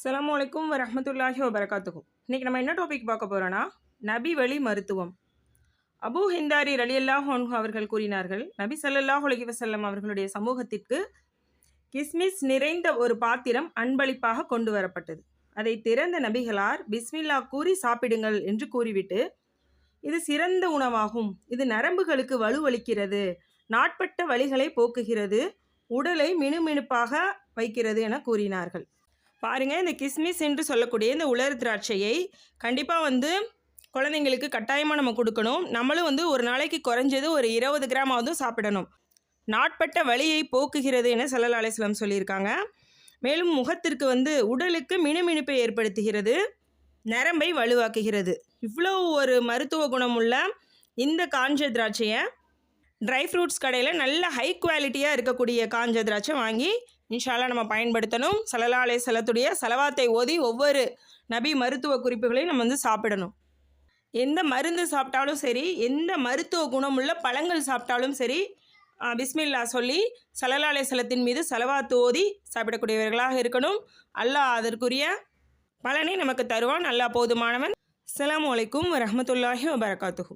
அஸ்லாம் அலைக்கும் வரமத்துல்லாஹி வபரகாத்துக்கும் இன்றைக்கி நம்ம என்ன டாபிக் பார்க்க போகிறோன்னா நபி வழி மருத்துவம். அபூ ஹிந்தாரி ரலியல்லாஹு அவர்கள் கூறினார்கள் நபி சல்லல்லாஹ் உலகி வசல்லம் அவர்களுடைய சமூகத்திற்கு கிஸ்மிஸ் நிறைந்த ஒரு பாத்திரம் அன்பளிப்பாக கொண்டு வரப்பட்டது. அதை திறந்த நபிகளார் பிஸ்மில்லா கூறி சாப்பிடுங்கள் என்று கூறிவிட்டு இது சிறந்த உணவாகும் இது நரம்புகளுக்கு வலுவளிக்கிறது நாட்பட்ட வழிகளை போக்குகிறது உடலை மினுமினுப்பாக வைக்கிறது என கூறினார்கள். பாருங்கள் இந்த கிஸ்மிஸ் என்று சொல்லக்கூடிய இந்த உலர் திராட்சையை கண்டிப்பாக வந்து குழந்தைங்களுக்கு கட்டாயமாக நம்ம கொடுக்கணும். நம்மளும் வந்து ஒரு நாளைக்கு குறைஞ்சது ஒரு இருபது கிராமாவது சாப்பிடணும். நாட்பட்ட வலியை போக்குகிறது என சல்லல்லா அலிஸ்லாம் சொல்லியிருக்காங்க. மேலும் முகத்திற்கு வந்து உடலுக்கு மினுமினுப்பை ஏற்படுத்துகிறது. நரம்பை வலுவாக்குகிறது. இவ்வளோ ஒரு மருத்துவ குணமுள்ள இந்த காஞ்ச திராட்சையை ட்ரை ஃப்ரூட்ஸ் கடையில் நல்ல ஹை குவாலிட்டியாக இருக்கக்கூடிய காஞ்ச திராட்சை வாங்கி இன்ஷால்லா நம்ம பயன்படுத்தணும். சல்லல்லா செலத்துடைய செலவாத்தை ஓதி ஒவ்வொரு நபி மருத்துவ குறிப்புகளையும் நம்ம வந்து சாப்பிடணும். எந்த மருந்து சாப்பிட்டாலும் சரி எந்த மருத்துவ குணமுள்ள பழங்கள் சாப்பிட்டாலும் சரி பிஸ்மில்லா சொல்லி சல்லல்லா செலத்தின் மீது செலவாத்து ஓதி சாப்பிடக்கூடியவர்களாக இருக்கணும். அல்லாஹ் அதற்குரிய பலனை நமக்கு தருவான். அல்லாஹ் போதுமானவன். அஸ்ஸலாமு அலைக்கும் வரஹ்மத்துல்லாஹி வபரகாத்துஹு.